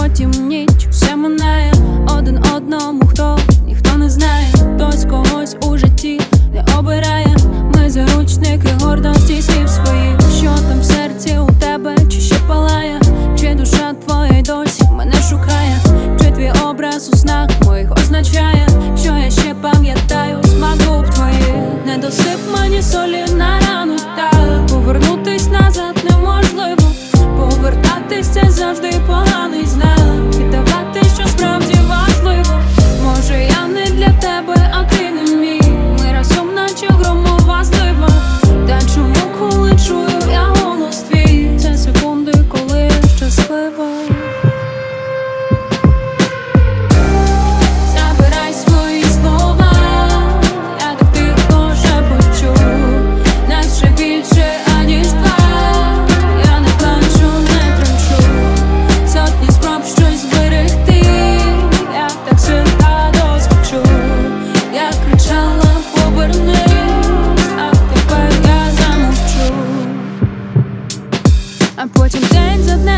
потім ніч. Все минає один одному, хто? Ніхто не знає, хтось когось у житті не обирає. Ми заручники гордості слів своїх. Що там в серці у тебе, чи ще палає, чи душа твоя й досі мене шукає, чи твій образ у снах моїх означає, що я ще пам'ятаю? Смак губ твоїх. Не досип мені солі на рану, та повернутись назад неможливо. Повертатися завжди поганий знак поверни, а тепер я замовчу, а потім день за днем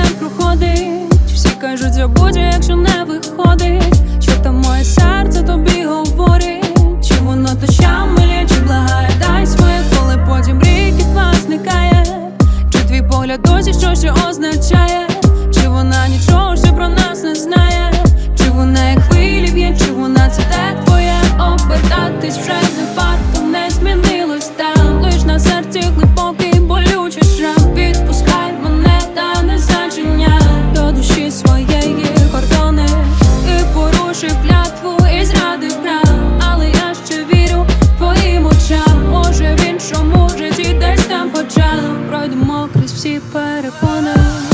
всі перепони.